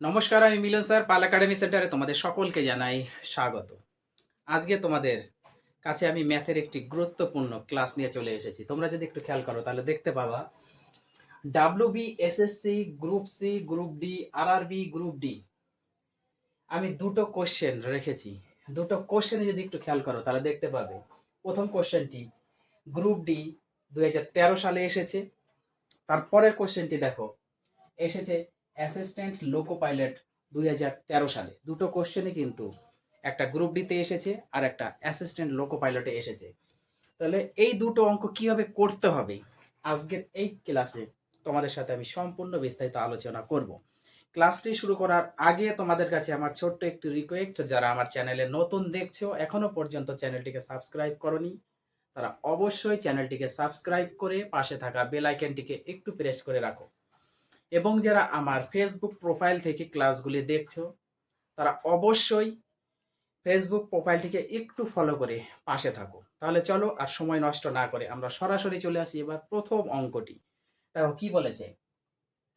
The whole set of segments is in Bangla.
নমস্কার, আমি মিলন স্যার, পাল একাডেমি সেন্টারে তোমাদের সকলকে জানাই স্বাগত। আজকে তোমাদের কাছে আমি ম্যাথের একটি গুরুত্বপূর্ণ ক্লাস নিয়ে চলে এসেছি। তোমরা যদি একটু খেয়াল করো, তাহলে দেখতে পাবা। W B SSC group C group D আর আরবি গ্রুপ ডি আমি দুটো কোশ্চেন রেখেছি। দুটো কোশ্চেনে যদি একটু খেয়াল করো, তাহলে দেখতে পাবে। প্রথম কোশ্চেনটি গ্রুপ ডি দু হাজার তেরো সালে এসেছে। তারপরের কোশ্চেনটি দেখো, এসেছে অ্যাসিস্ট্যান্ট লোকো পাইলট দুই হাজার তেরো সালে। দুটো কোশ্চেনে কিন্তু একটা গ্রুপ ডিতে এসেছে আর একটা অ্যাসিস্ট্যান্ট লোকো পাইলটে এসেছে। তাহলে এই দুটো অঙ্ক কীভাবে করতে হবে? আজকের এই ক্লাসে তোমাদের সাথে আমি সম্পূর্ণ বিস্তারিত আলোচনা করব। ক্লাসটি শুরু করার আগে তোমাদের কাছে আমার ছোট্ট একটু রিকোয়েস্ট যারা আমার চ্যানেলে নতুন দেখছ, এখনও পর্যন্ত চ্যানেলটিকে সাবস্ক্রাইব করনি, তারা অবশ্যই চ্যানেলটিকে সাবস্ক্রাইব করে পাশে থাকা বেল আইকনটিকে একটু প্রেস করে রাখো। এবং যারা আমার ফেসবুক প্রোফাইল থেকে ক্লাসগুলি দেখছ, তারা অবশ্যই ফেসবুক প্রোফাইলটিকে একটু ফলো করে পাশে থাকো। তাহলে চলো আর সময় নষ্ট না করে আমরা সরাসরি চলে আসি এবার প্রথম অঙ্কটি। দেখো কি বলেছে?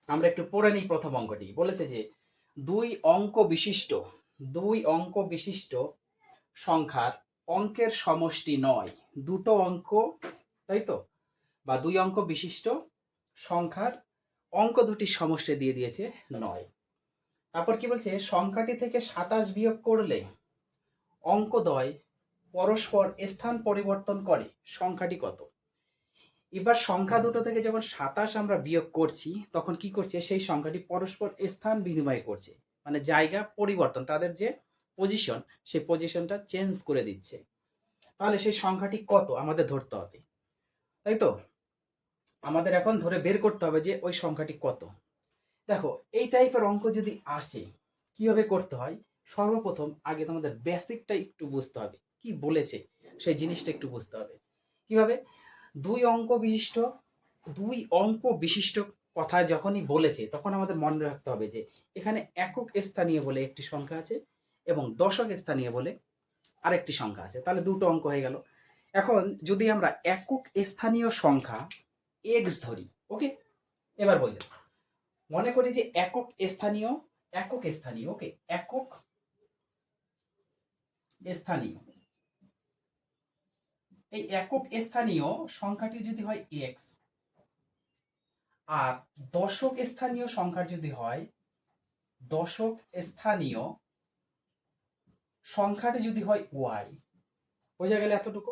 আমরা একটু পড়ে নিই প্রথম অঙ্কটি। বলেছে যে, দুই অঙ্ক বিশিষ্ট, দুই অঙ্ক বিশিষ্ট সংখ্যার অঙ্কের সমষ্টি নয়। দুটো অঙ্ক, তাই তো? বা দুই অঙ্ক বিশিষ্ট সংখ্যার অঙ্ক দুটি সমষ্টি দিয়ে দিয়েছে নয়। তারপর কি বলছে? সংখ্যাটি থেকে সাতাশ বিয়োগ করলে অঙ্কদ্বয় পরস্পর স্থান পরিবর্তন করে। সংখ্যাটি কত? এবার সংখ্যা দুটো থেকে যখন সাতাশ আমরা বিয়োগ করছি, তখন কি করছে? সেই সংখ্যাটি পরস্পর স্থান বিনিময় করছে। মানে জায়গা পরিবর্তন, তাদের যে পজিশন সেই পজিশনটা চেঞ্জ করে দিচ্ছে। তাহলে সেই সংখ্যাটি কত? আমাদের ধরতে হবে। তাই তো? আমাদের এখন ধরে বের করতে হবে যে ওই সংখ্যাটি কত। দেখো, এই টাইপের অঙ্ক যদি আসে, কীভাবে করতে হয়? সর্বপ্রথম আগে তোমাদের বেসিকটা একটু বুঝতে হবে। কি বলেছে? সেই জিনিসটা একটু বুঝতে হবে। কীভাবে? দুই অঙ্ক বিশিষ্ট, দুই অঙ্ক বিশিষ্ট কথা যখনই বলেছে, তখন আমাদের মনে রাখতে হবে যে এখানে একক স্থানীয় বলে একটি সংখ্যা আছে এবং দশক স্থানীয় বলে আরেকটি সংখ্যা আছে। তাহলে দুটো অঙ্ক হয়ে গেল। এখন যদি আমরা একক স্থানীয় সংখ্যা এক্স ধরি ওকে এবার বোঝা। মনে করি যে একক স্থানীয় একক স্থানীয় ওকে একক স্থানীয়। এই একক স্থানীয় সংখ্যাটি যদি হয় এক্স আর দশক স্থানীয় সংখ্যা যদি হয়, দশক স্থানীয় সংখ্যাটি যদি হয় ওয়াই বোঝা গেলে এতটুকু?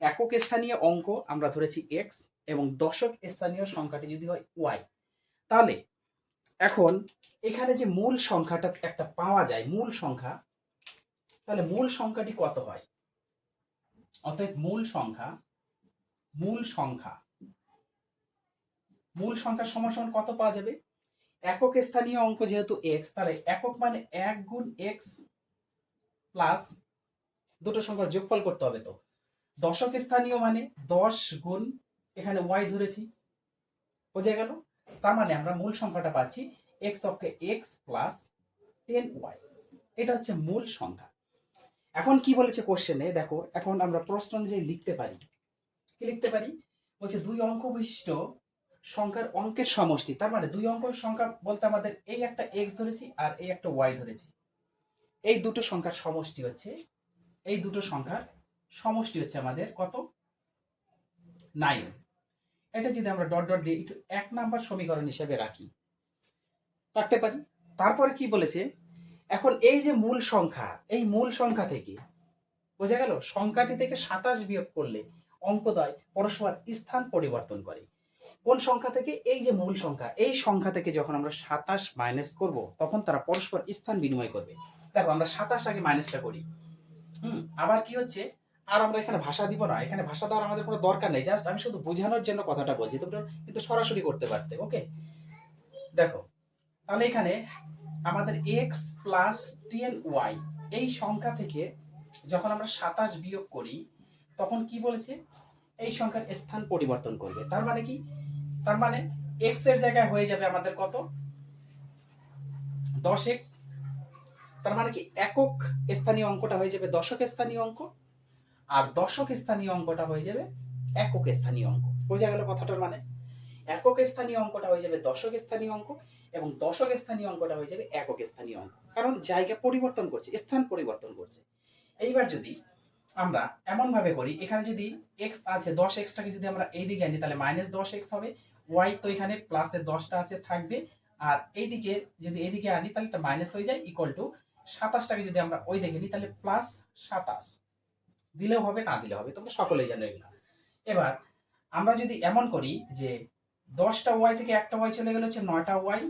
একক স্থানীয় অঙ্ক আমরা ধরেছি এক্স এবং দশক স্থানীয় সংখ্যাটি যদি হয় ওয়াই তাহলে এখন এখানে যে মূল সংখ্যাটা একটা পাওয়া যায়, মূল সংখ্যা, তাহলে মূল সংখ্যাটি কত হয়? অতএব মূল সংখ্যা মূল সংখ্যা, মূল সংখ্যার সমান কত পাওয়া যাবে? একক স্থানীয় অঙ্ক যেহেতু এক্স তাহলে একক মানে এক গুণ এক্স প্লাস দুটো সংখ্যার যোগফল করতে হবে তো। দশক স্থানীয় মানে দশ গুণ এখানে ওয়াই ধরেছি। বোঝা গেল? তার মানে আমরা মূল সংখ্যাটা পাচ্ছি এক্স অক্ষে এক্স প্লাস টেন ওয়াই এটা হচ্ছে মূল সংখ্যা। এখন কি বলেছে কোশ্চেনে দেখো, এখন আমরা প্রশ্ন অনুযায়ী লিখতে পারি। কি লিখতে পারি? বলছে দুই অঙ্ক বিশিষ্ট সংখ্যার অঙ্কের সমষ্টি। তার মানে দুই অঙ্কের সংখ্যা বলতে আমাদের এই একটা এক্স ধরেছি আর এই একটা ওয়াই ধরেছি। এই দুটো সংখ্যার সমষ্টি হচ্ছে, এই দুটো সংখ্যার সমষ্টি হচ্ছে আমাদের কত? নাইন এটা যদি আমরা ডট ডট দিয়ে একটু এক নাম্বার সমীকরণ হিসেবে রাখি, রাখতে পারি। তারপরে কি বলেছে? এখন এই যে মূল সংখ্যা, এই মূল সংখ্যা থেকে বোঝা গেল, সংখ্যাটি থেকে সাতাশ বিয়োগ করলে অঙ্কদয় পরস্পর স্থান পরিবর্তন করে। কোন সংখ্যা থেকে? এই যে মূল সংখ্যা, এই সংখ্যা থেকে যখন আমরা সাতাশ মাইনাস করব, তখন তারা পরস্পর স্থান বিনিময় করবে। দেখো আমরা সাতাশ আগে মাইনাসটা করি। হুম, আবার কি হচ্ছে? আর আমরা এখানে ভাষা দিব না। এখানে ভাষা দেওয়ার আমাদের কোনো দরকার নেই। জাস্ট আমি শুধু বোঝানোর জন্য কথাটা বলছি। তোমরা কিন্তু সরাসরি করতে পারতে ওকে দেখো, তাহলে এখানে আমাদের এক্স প্লাস টেন ওয়াই এই সংখ্যা থেকে যখন আমরা সাতাশ বিয়োগ করি, তখন কি বলেছে? এই সংখ্যার স্থান পরিবর্তন করবে। তার মানে কি? তার মানে এক্সের জায়গায় হয়ে যাবে আমাদের কত? দশ এক্স তার মানে কি? একক স্থানীয় অঙ্কটা হয়ে যাবে দশক স্থানীয় অঙ্ক। আর দশক স্থানীয় অঙ্কটা হয়ে যাবে একক স্থানীয় অঙ্ক। বোঝা গেল কথাটার মানে? একক স্থানীয় অঙ্কটা হয়ে যাবে দশক স্থানীয় অঙ্ক এবং দশক স্থানীয় অঙ্কটা হয়ে যাবে একক স্থানীয় অঙ্ক। কারণ জায়গা পরিবর্তন করছে স্থান পরিবর্তন করছে। এইবার যদি আমরা এমনভাবে করি এখানে যদি এক্স আছে দশ এক্সটাকে যদি আমরা এই দিকে আনি তাহলে মাইনাস দশ এক্স হবে। ওয়াই তো এখানে প্লাসের দশটা আছে থাকবে। আর এইদিকে যদি এইদিকে আনি তাহলে এটা মাইনাস হয়ে যায় ইকুয়াল টু সাতাশটাকে যদি আমরা ওই দেখে নিই তাহলে প্লাস সাতাশ। দিলেও হবে, না দিলেও হবে, তোমরা সকলেই জানো এগুলো। এবার আমরা যদি এমন করি যে দশটা ওয়াই থেকে একটা ওয়াই চলে গেলে হচ্ছে নয়টা ওয়াই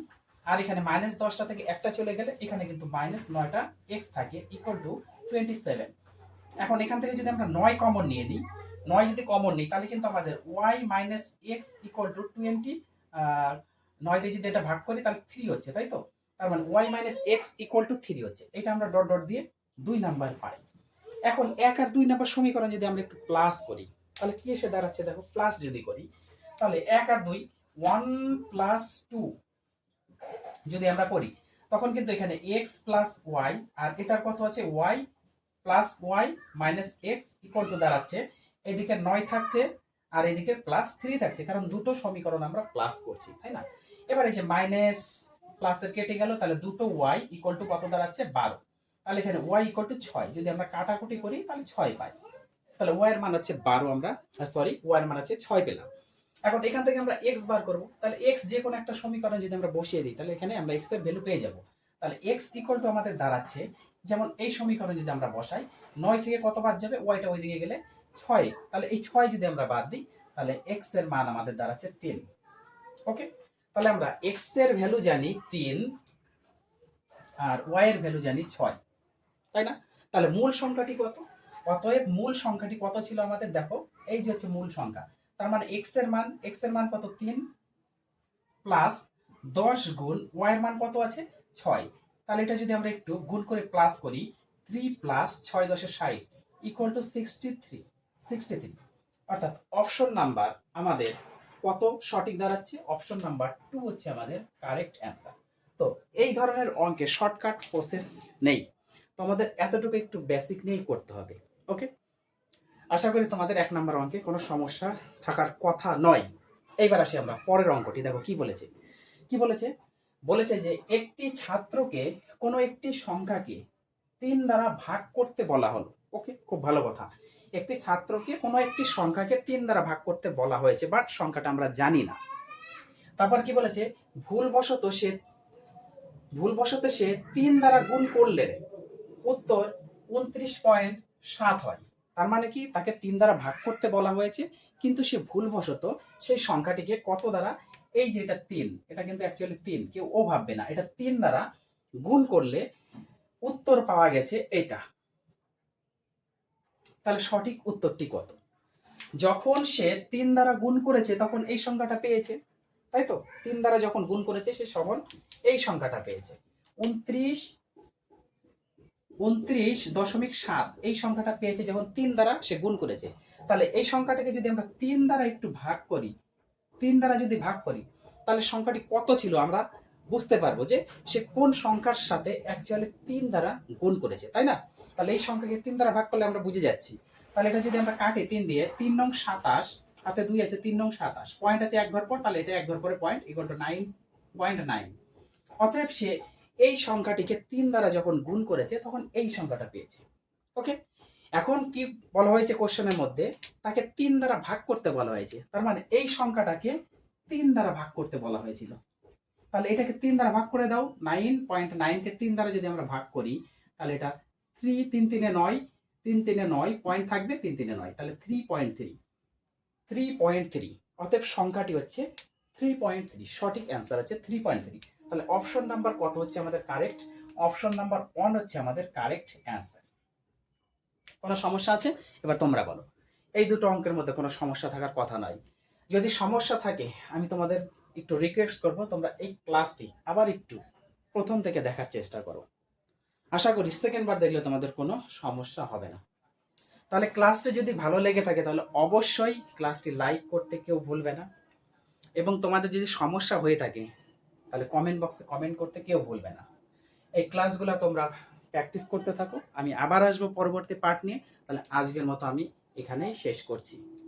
আর এখানে মাইনাস দশটা থেকে একটা চলে গেলে এখানে কিন্তু মাইনাস নয়টা এক্স থাকে ইকুয়াল টু টোয়েন্টি সেভেন এখন এখান থেকে যদি আমরা নয় কমন নিয়ে নিই, নয় যদি কমন নিই, তাহলে কিন্তু আমাদের Y minus X equal to twenty নয় দিয়ে যদি এটা ভাগ করি, তাহলে থ্রি হচ্ছে, তাই তো? তার মানে Y minus X equal to three হচ্ছে। এটা আমরা ডট ডট দিয়ে দুই নাম্বার পাই। এখন এক আর দুই নাম্বার সমীকরণ যদি আমরা একটু প্লাস করি, তাহলে কি এসে দাঁড়াচ্ছে? দেখো প্লাস যদি করি, তাহলে এক আর দুই ওয়ান প্লাস টু যদি আমরা করি, তখন কিন্তু এখানে এক্স প্লাস ওয়াই আর এটার কত আছে? Y plus Y minus X equal to দাঁড়াচ্ছে। এদিকে নয় থাকছে, আর এদিকে প্লাস থ্রি থাকছে, কারণ দুটো সমীকরণ আমরা প্লাস করছি, তাই না? এবার এই যে মাইনাস প্লাসের কেটে গেল, তাহলে দুটো ওয়াই ইকুয়াল টু কত দাঁড়াচ্ছে? বারো। তাহলে এখানে ওয়াই ইকুয়াল টু ছয়। যদি আমরা কাটাকুটি করি, তাহলে ছয় পাই। তাহলে ওয়াই এর মান হচ্ছে বারো আমরা সরি ওয়াই এর মান হচ্ছে ছয় পেলাম। এখন এখান থেকে আমরা এক্স বার করব। তাহলে এক্স যে কোনো একটা সমীকরণ যদি আমরা বসিয়ে দিই, তাহলে এখানে আমরা এক্সের ভ্যালু পেয়ে যাব। তাহলে এক্স ইকুয়াল টু আমাদের দাঁড়াচ্ছে, যেমন এই সমীকরণ যদি আমরা বসাই, নয় থেকে কত বাদ যাবে? ওয়াইটা ওইদিকে গেলে ছয়। তাহলে এই ছয় যদি আমরা বাদ দিই, তাহলে এক্সের মান আমাদের দাঁড়াচ্ছে তিন। ওকে তাহলে আমরা এক্সের ভ্যালু জানি তিন, আর ওয়াই এর ভ্যালু জানি ছয়। তাই না? তাহলে মূল সংখ্যাটি কত? অতএব মূল সংখ্যাটি কত ছিল আমাদের? দেখো, এই যে হচ্ছে মূল সংখ্যা। তার মানে এক্সের মান এক্সের মান কত? তিন প্লাস দশ গুণ ওয়াই এর মান কত আছে? ছয়। তাহলে এটা যদি আমরা একটু গুণ করে প্লাস করি থ্রি প্লাস ছয় দশে ষাট equal to sixty three sixty three অর্থাৎ অপশন নাম্বার আমাদের কত সঠিক দাঁড়াচ্ছে? অপশন নাম্বার টু হচ্ছে আমাদের কারেক্ট অ্যান্সার তো এই ধরনের অঙ্কে শর্টকাট প্রসেস নেই। তোমাদের এতটুকু একটু বেসিক নিয়েই করতে হবে ওকে আশা করি তোমাদের এক নম্বর অঙ্কে কোনো সমস্যা থাকার কথা নয়। এইবার আসি আমরা পরের অঙ্কটি, দেখো কি বলেছে। কি বলেছে? বলেছে যে একটি ছাত্রকে কোনো একটি সংখ্যাকে তিন দ্বারা ভাগ করতে বলা হলো ওকে খুব ভালো কথা। একটি ছাত্রকে কোনো একটি সংখ্যাকে তিন দ্বারা ভাগ করতে বলা হয়েছে বাট সংখ্যাটা আমরা জানি না। তারপর কি বলেছে? ভুলবশত সে ভুলবশত সে তিন দ্বারা গুণ করলে উত্তর উনত্রিশ পয়েন্ট সাত হয়। তার মানে কি? তাকে তিন দ্বারা ভাগ করতে বলা হয়েছে, কিন্তু সে ভুলবশত সেই সংখ্যাটিকে কত দ্বারা? এই যে এটা তিন, এটা কিন্তু অ্যাকচুয়ালি তিন, কেউ ও ভাববে না। এটা তিন দ্বারা গুণ করলে উত্তর পাওয়া গেছে এটা। তাহলে সঠিক উত্তরটি কত? যখন সে তিন দ্বারা গুণ করেছে, তখন এই সংখ্যাটা পেয়েছে, তাই তো? তিন দ্বারা যখন গুণ করেছে, সে সবল এই সংখ্যাটা পেয়েছে। উনত্রিশ উনত্রিশ দশমিক সাত। এই সংখ্যাটা পেয়েছে যখন তিন দ্বারা সে গুণ করেছে। তাহলে এই সংখ্যাটাকে যদি আমরা তিন দ্বারা একটু ভাগ করি, তিন দ্বারা যদি ভাগ করি, তাহলে সংখ্যাটি কত ছিল আমরা বুঝতে পারব যে সে কোন সংখ্যার সাথে অ্যাকচুয়ালি তিন দ্বারা গুণ করেছে, তাই না? তাহলে এই সংখ্যাকে তিন দ্বারা ভাগ করলে আমরা বুঝে যাচ্ছি। তাহলে এটা যদি আমরা কাটি তিন দিয়ে, তিন নং সাতাশ, হাতে দুই আছে তিন নং সাতাশ। পয়েন্ট আছে এক ঘর পর, তাহলে এটা এক ঘর পরে point equal to nine point nine অতএব সে এই সংখ্যাটিকে তিন দ্বারা যখন গুণ করেছে, তখন এই সংখ্যাটা পেয়েছে। ওকে এখন কি বলা হয়েছে কোশ্চেনের মধ্যে? তাকে তিন দ্বারা ভাগ করতে বলা হয়েছে। তার মানে এই সংখ্যাটাকে তিন দ্বারা ভাগ করতে বলা হয়েছিল। তাহলে এটাকে তিন দ্বারা ভাগ করে দাও। নাইন পয়েন্ট নাইনকে তিন দ্বারা যদি আমরা ভাগ করি, তাহলে এটা থ্রি তিন তিনে নয়, তিন তিনে নয় পয়েন্ট থাকবে, তিন তিনে নয়। তাহলে three point three three point three অতএব সংখ্যাটি হচ্ছে থ্রি পয়েন্ট থ্রি সঠিক অ্যান্সার হচ্ছে থ্রি পয়েন্ট থ্রি তাহলে অপশন নাম্বার কত হচ্ছে আমাদের কারেক্ট অপশন নাম্বার ওয়ান হচ্ছে আমাদের কারেক্ট অ্যান্সার কোনো সমস্যা আছে? এবার তোমরা বলো। এই দুটো অঙ্কের মধ্যে কোনো সমস্যা থাকার কথা নয়। যদি সমস্যা থাকে, আমি তোমাদের একটু রিকোয়েস্ট করব, তোমরা এই ক্লাসটি আবার একটু প্রথম থেকে দেখার চেষ্টা করো। আশা করি সেকেন্ড বার দেখলে তোমাদের কোনো সমস্যা হবে না। তাহলে ক্লাসটি যদি ভালো লেগে থাকে, তাহলে অবশ্যই ক্লাসটি লাইক করতে কেউ ভুলবে না। এবং তোমাদের যদি সমস্যা হয়ে থাকে তাহলে কমেন্ট বক্সে কমেন্ট করতে কেউ বলবে না। এই ক্লাসগুলো তোমরা প্র্যাকটিস করতে থাকো। আমি আবার আসব পরবর্তী পার্ট নিয়ে। তাহলে আজকের মতো আমি এখানেই শেষ করছি।